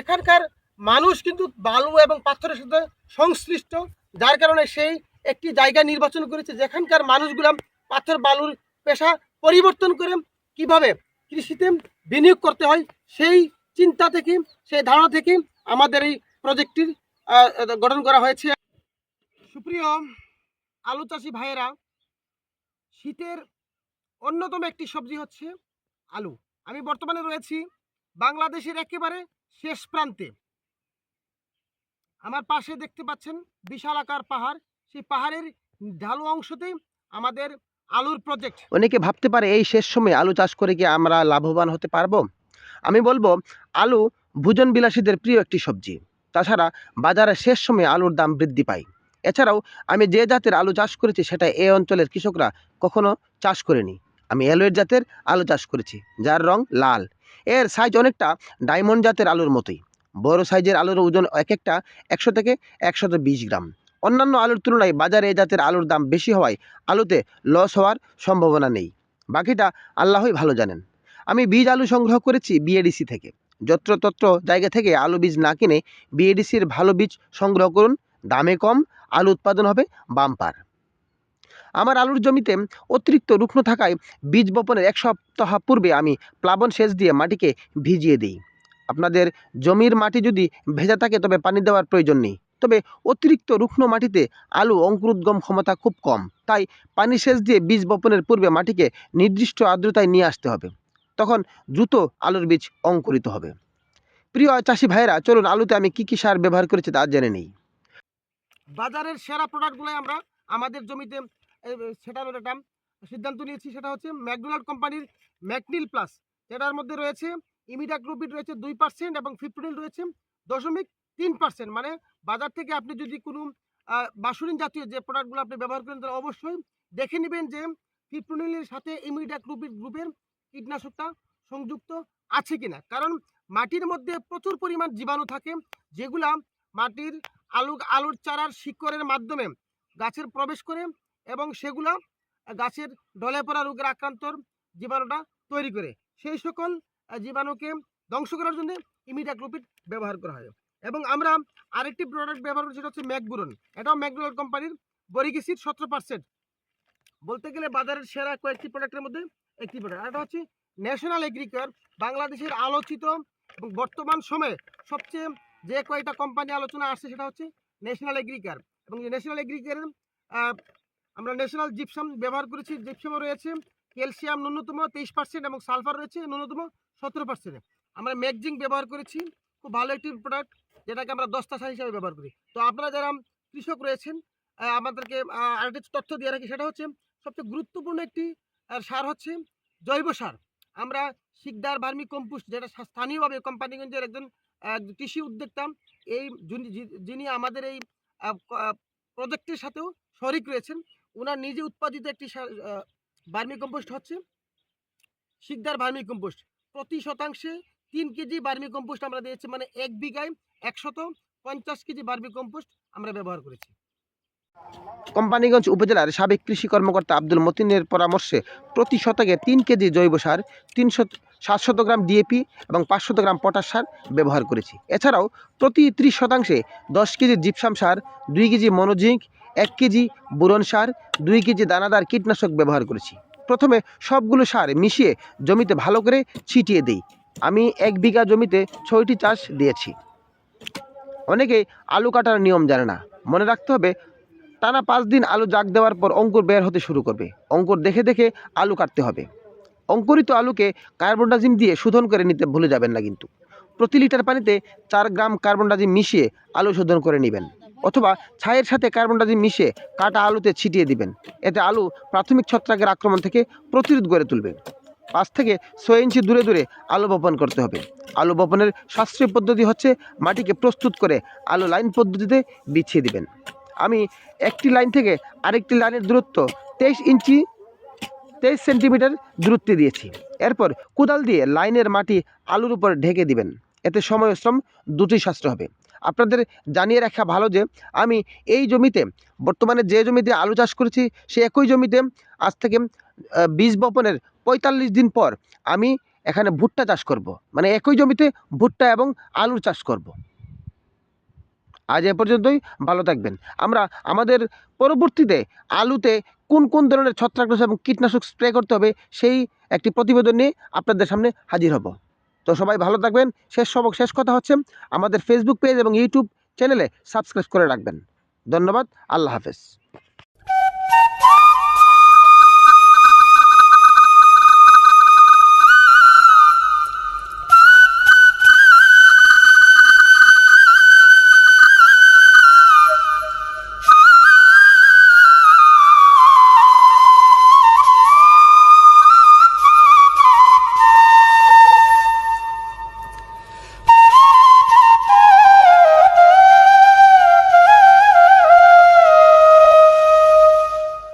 এখানকার মানুষ কিন্তু বালু এবং পাথরের সাথে সংশ্লিষ্ট, যার কারণে সেই একটি জায়গা নির্বাচন করেছে যেখানকার মানুষগুলা পাথর, বালুর পেশা পরিবর্তন করে কীভাবে কৃষিতে বিনিয়োগ করতে হয়, সেই চিন্তা থেকে, সেই ধারণা থেকে আমাদের এই প্রজেক্টটির গঠন করা হয়েছে। সুপ্রিয় আলু চাষি ভাইয়েরা, শীতের অন্যতম একটি সবজি হচ্ছে আলু। আমি বর্তমানে রয়েছি বাংলাদেশের একেবারে শেষ প্রান্তে। আমার পাশে দেখতে পাচ্ছেন বিশাল আকার পাহাড়। সেই পাহাড়ের ঢালু অংশতেই আমাদের আলুর প্রজেক্ট অনেকে ভাবতে পারে এই শেষ সময়ে আলু চাষ করে কি আমরা লাভবান হতে পারব? আমি বলব, আলু ভোজন বিলাসীদের প্রিয় একটি সবজি। তাছাড়া বাজারে শেষ সময়ে আলুর দাম বৃদ্ধি পায়। এছাড়াও আমি যে জাতের আলু চাষ করেছি সেটা এই অঞ্চলের কৃষকরা কখনো চাষ করেনি। আমি এলোয়ের জাতের আলু চাষ করেছি, যার রং লাল। এর সাইজ অনেকটা ডায়মন্ড জাতের আলুর মতোই। বড় সাইজের আলুর ওজন এক একটা একশো থেকে একশত বিশ গ্রাম। অন্যান্য আলুর তুলনায় বাজারে এই জাতের আলুর দাম বেশি হওয়ায় আলুতে লস হওয়ার সম্ভাবনা নেই। বাকিটা আল্লাহই ভালো জানেন। আমি বীজ আলু সংগ্রহ করেছি বিএডিসি থেকে। যত্রতত্র জায়গা থেকে আলু বীজ না কিনে বিএডিসির ভালো বীজ সংগ্রহ করুন। দামে কম, আলু উৎপাদন হবে বাম্পার। আমার আলুর জমিতে অতিরিক্ত রুগ্ন থাকায় বীজ বপনের এক সপ্তাহ পূর্বে আমি প্লাবন সেচ দিয়ে মাটিকে ভিজিয়ে দিই। আপনাদের জমির মাটি যদি ভেজা থাকে, তবে পানি দেওয়ার প্রয়োজন নেই। তবে অতিরিক্ত রুগ্ন মাটিতে আলু অঙ্কুরোদ্গম ক্ষমতা খুব কম। তাই পানি সেচ দিয়ে বীজ বপনের পূর্বে মাটিকে নির্দিষ্ট আর্দ্রতায় নিয়ে আসতে হবে। তখন দ্রুত আলুর বীজ অঙ্কুরিত হবে। প্রিয় চাষি ভাইয়েরা, চলুন আলুতে আমি কি কি সার ব্যবহার করেছি তা জেনে নেই। বাজারের সেরা প্রোডাক্টগুলো আমরা আমাদের জমিতে সেটার একটা সিদ্ধান্ত নিয়েছি, সেটা হচ্ছে ম্যাকডোনাল্ড কোম্পানির ম্যাকনিল প্লাস, যেটার মধ্যে রয়েছে ইমিডাক্লোপিড রয়েছে দুই পার্সেন্ট এবং ফিফটিনিল রয়েছে দশমিক তিন পার্সেন্ট মানে বাজার থেকে আপনি যদি কোনো বাসুরিন জাতীয় যে প্রোডাক্টগুলো আপনি ব্যবহার করেন, তাহলে অবশ্যই দেখে নেবেন যে ফিফটিনিলের সাথে ইমিডাক্লোপিড গ্রুপের কীটনাশকটা সংযুক্ত আছে কিনা। কারণ মাটির মধ্যে প্রচুর পরিমাণ জীবাণু থাকে, যেগুলা মাটির আলু, আলুর চারার শিকড়ের মাধ্যমে গাছের প্রবেশ করে এবং সেগুলো গাছের ঢলে পড়া রোগের আক্রান্তর জীবাণুটা তৈরি করে। সেই সকল জীবাণুকে ধ্বংস করার জন্য ইমিডাক্লোপিড ব্যবহার করা হয়। এবং আমরা আরেকটি প্রোডাক্ট ব্যবহার করি, সেটা হচ্ছে ম্যাকবুরন। এটাও ম্যাকডোনাল্ড কোম্পানির বরিগিসির সতেরো পার্সেন্ট বলতে গেলে বাজারের সেরা কয়েকটি প্রোডাক্টের মধ্যে একটি প্রোডাক্ট এটা হচ্ছে ন্যাশনাল এগ্রিকার বাংলাদেশের আলোচিত এবং বর্তমান সময়ে সবচেয়ে যে কয়েকটা কোম্পানি আলোচনা আসছে, সেটা হচ্ছে ন্যাশনাল এগ্রিকার এবং ন্যাশনাল এগ্রিকারের আমরা ন্যাশনাল জিপসাম ব্যবহার করেছি জিপসামও রয়েছে ক্যালসিয়াম ন্যূনতম তেইশ পার্সেন্ট এবং সালফার রয়েছে, ন্যূনতম সতেরো পার্সেন্ট আমরা ম্যাগজিং ব্যবহার করেছি, খুব ভালো একটি প্রোডাক্ট যেটাকে আমরা দশটা সার হিসাবে ব্যবহার করি। তো আপনারা যারা কৃষক রয়েছেন আমাদেরকে আরেকটি তথ্য দিয়ে রাখি, সেটা হচ্ছে সবচেয়ে গুরুত্বপূর্ণ একটি সার হচ্ছে জৈব সার। আমরা শিকদার ভার্মি কম্পোস্ট, যেটা স্থানীয়ভাবে কোম্পানিগঞ্জের একজন কৃষি উদ্যোক্তা, এই যিনি আমাদের এই প্রজেক্টের সাথেও শরিক রয়েছেন ওনার নিজে উৎপাদিত একটি ভার্মি কম্পোস্ট হচ্ছে। Sikdar vermi compost. প্রতি শতাংশে তিন কেজি ভার্মি কম্পোস্ট আমরা দিয়েছি মানে এক বিঘায় একশত পঞ্চাশ কেজি ভার্মি কম্পোস্ট আমরা ব্যবহার করেছি। কোম্পানিগঞ্জ উপজেলার সাবেক কৃষি কর্মকর্তা আব্দুল মতিনের পরামর্শে প্রতি শতকে তিন কেজি জৈব সার তিনশো সাতশত গ্রাম ডিএপি এবং পাঁচশত গ্রাম পটাশ সার ব্যবহার করেছি। এছাড়াও প্রতি ত্রিশ শতাংশে দশ কেজি জিপসাম সার, দুই কেজি মনোজিঙ্ক এক কেজি বুরন সার, দুই কেজি দানাদার কীটনাশক ব্যবহার করেছি। প্রথমে সবগুলো সার মিশিয়ে জমিতে ভালো করে ছিটিয়ে দিই। আমি এক বিঘা জমিতে ছয়টি চাষ দিয়েছি। অনেকে আলু কাটার নিয়ম জানে না। মনে রাখতে হবে, টানা পাঁচ দিন আলু জাগ দেওয়ার পর অঙ্কুর বের হতে শুরু করবে। অঙ্কুর দেখে দেখে আলু কাটতে হবে। অঙ্কুরিত আলুকে কার্বনডাজিম দিয়ে শোধন করে নিতে ভুলে যাবেন না কিন্তু। প্রতি লিটার পানিতে চার গ্রাম কার্বনডাজিম মিশিয়ে আলু শোধন করে নেবেন। অথবা ছাইয়ের সাথে কার্বনডাজিম মিশিয়ে কাটা আলুতে ছিটিয়ে দিবেন। এতে আলু প্রাথমিক ছত্রাকের আক্রমণ থেকে প্রতিরোধ গড়ে তুলবে। পাঁচ থেকে ছয় ইঞ্চি দূরে দূরে আলু বপন করতে হবে। আলু বপনের সাশ্রয়ী পদ্ধতি হচ্ছে মাটিকে প্রস্তুত করে আলু লাইন পদ্ধতিতে বিছিয়ে দিবেন। আমি একটি লাইন থেকে আরেকটি লাইনের দূরত্ব তেইশ ইঞ্চি, তেইশ সেন্টিমিটার দূরত্বে দিয়েছি। এরপর কোদাল দিয়ে লাইনের মাটি আলুর উপর ঢেকে দিবেন। এতে সময় শ্রম দুটোই সাশ্রয় হবে। আপনাদের জানিয়ে রাখা ভালো যে, আমি এই জমিতে, বর্তমানে যে জমিতে আলু চাষ করেছি সে একই জমিতে আজ থেকে বীজ বপনের পঁয়তাল্লিশ দিন পর আমি এখানে ভুট্টা চাষ করব। মানে একই জমিতে ভুট্টা এবং আলুর চাষ করব। আজ এ পর্যন্তই, ভালো থাকবেন আমরা আমাদের পরবর্তীতে আলুতে কোন কোন ধরনের ছত্রাকনাশক এবং কীটনাশক স্প্রে করতে হবে, সেই একটি প্রতিবেদন নিয়ে আপনাদের সামনে হাজির হব তো সবাই ভালো থাকবেন। শেষ সবক শেষ কথা হচ্ছে আমাদের ফেসবুক পেজ এবং ইউটিউব চ্যানেলে সাবস্ক্রাইব করে রাখবেন। ধন্যবাদ, আল্লাহ হাফেজ।